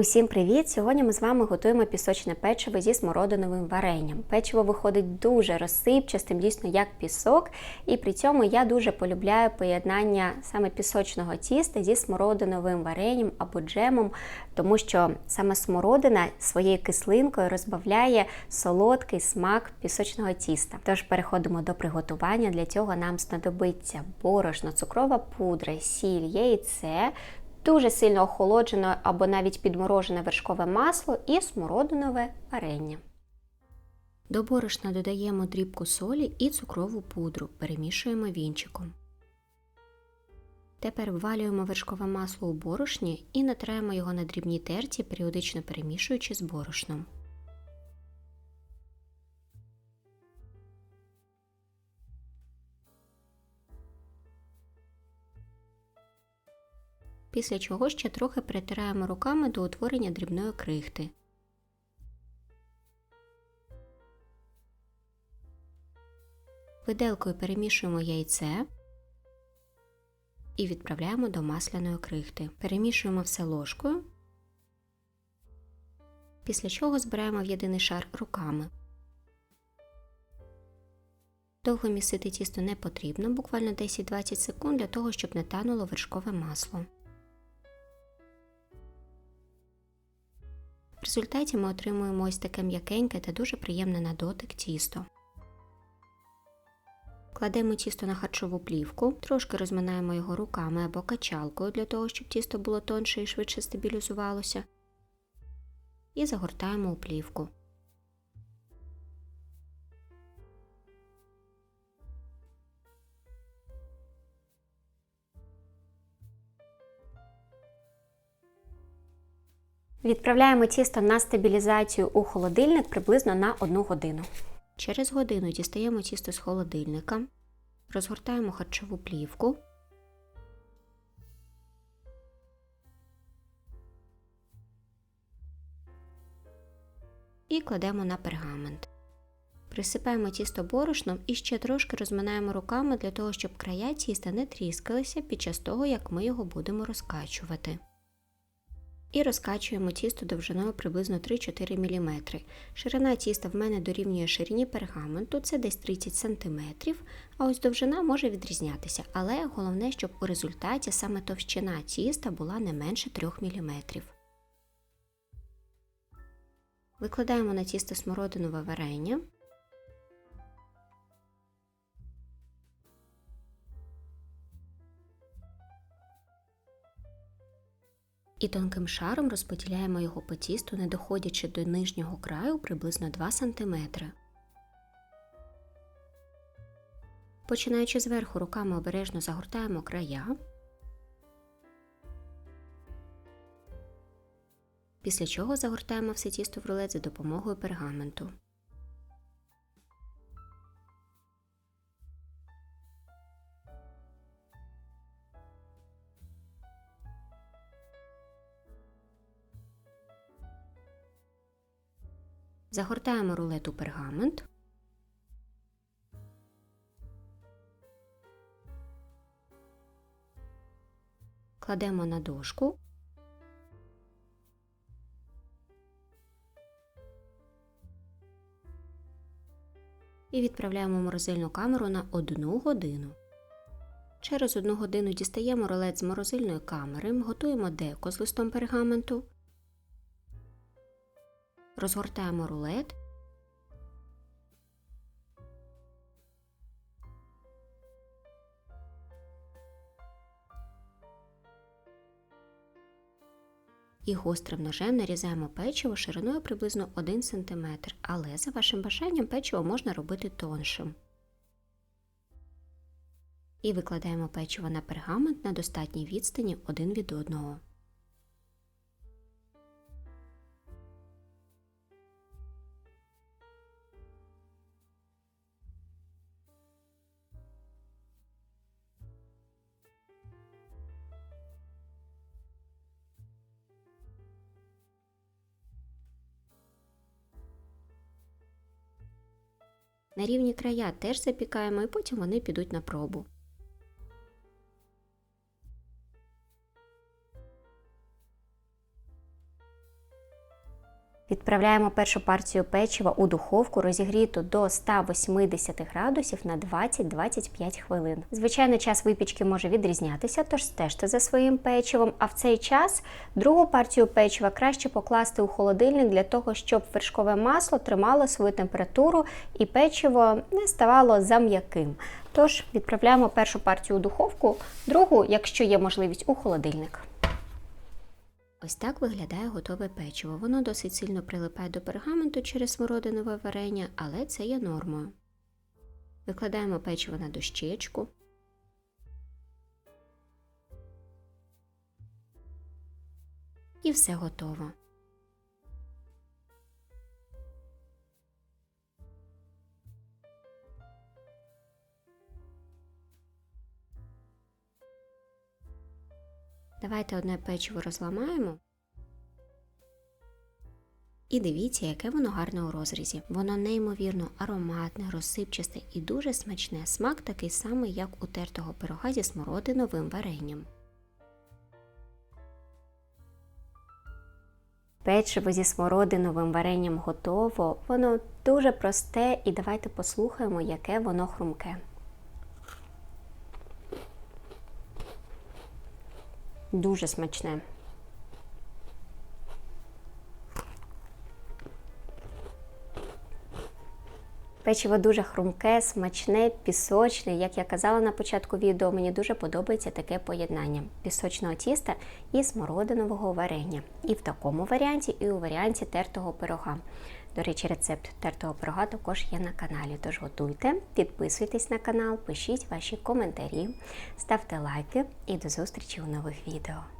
Усім привіт! Сьогодні ми з вами готуємо пісочне печиво зі смородиновим варенням. Печиво виходить дуже розсипчастим, дійсно як пісок, і при цьому я дуже полюбляю поєднання саме пісочного тіста зі смородиновим варенням або джемом, тому що саме смородина своєю кислинкою розбавляє солодкий смак пісочного тіста. Тож переходимо до приготування. Для цього нам знадобиться борошно, цукрова пудра, сіль, яйце дуже сильно охолоджене або навіть підморожене вершкове масло і смородинове варення. До борошна додаємо дрібку солі і цукрову пудру, перемішуємо вінчиком. Тепер ввалюємо вершкове масло у борошні і натираємо його на дрібній терці, періодично перемішуючи з борошном. Після чого ще трохи перетираємо руками до утворення дрібної крихти. Виделкою перемішуємо яйце і відправляємо до масляної крихти. Перемішуємо все ложкою, після чого збираємо в єдиний шар руками. Довго місити тісто не потрібно, буквально 10-20 секунд для того, щоб не тануло вершкове масло. В результаті ми отримуємо ось таке м'якеньке та дуже приємне на дотик тісто. Кладемо тісто на харчову плівку, трошки розминаємо його руками або качалкою для того, щоб тісто було тонше і швидше стабілізувалося, і загортаємо у плівку. Відправляємо тісто на стабілізацію у холодильник приблизно на 1 годину. Через годину дістаємо тісто з холодильника, розгортаємо харчову плівку. І кладемо на пергамент. Присипаємо тісто борошном і ще трошки розминаємо руками для того, щоб края тіста не тріскалися під час того, як ми його будемо розкачувати. І розкачуємо тісто довжиною приблизно 3-4 мм. Ширина тіста в мене дорівнює ширині пергаменту, це десь 30 см, а ось довжина може відрізнятися, але головне, щоб у результаті саме товщина тіста була не менше 3 мм. Викладаємо на тісто смородинове варення. І тонким шаром розподіляємо його по тісту, не доходячи до нижнього краю приблизно 2 см. Починаючи зверху руками обережно загортаємо края, після чого загортаємо все тісто в рулет за допомогою пергаменту. Загортаємо рулет у пергамент. Кладемо на дошку. І відправляємо в морозильну камеру на 1 годину. Через 1 годину дістаємо рулет з морозильної камери, готуємо деко з листом пергаменту розгортаємо рулет. І гострим ножем нарізаємо печиво шириною приблизно 1 см, але за вашим бажанням печиво можна робити тоншим. І викладаємо печиво на пергамент на достатній відстані один від одного. На рівні края теж запікаємо і потім вони підуть на пробу. Відправляємо першу партію печива у духовку, розігріту до 180 градусів на 20-25 хвилин. Звичайно, час випічки може відрізнятися, тож стежте за своїм печивом. А в цей час другу партію печива краще покласти у холодильник для того, щоб вершкове масло тримало свою температуру і печиво не ставало зам'яким. Тож відправляємо першу партію у духовку, другу, якщо є можливість, у холодильник. Ось так виглядає готове печиво. Воно досить сильно прилипає до пергаменту через смородинове варення, але це є нормою. Викладаємо печиво на дощечку. І все готово. Давайте одне печиво розламаємо. І дивіться, яке воно гарне у розрізі. Воно неймовірно ароматне, розсипчасте і дуже смачне. Смак такий самий, як у тертого пирога зі смородиновим варенням. Печиво зі смородиновим варенням готово. Воно дуже просте, і давайте послухаємо, яке воно хрумке. Дуже смачне. Печиво дуже хрумке, смачне, пісочне. Як я казала на початку відео, мені дуже подобається таке поєднання пісочного тіста і смородинового варення. І в такому варіанті, і у варіанті тертого пирога. До речі, рецепт тертого пирога також є на каналі. Тож готуйте, підписуйтесь на канал, пишіть ваші коментарі, ставте лайки і до зустрічі у нових відео.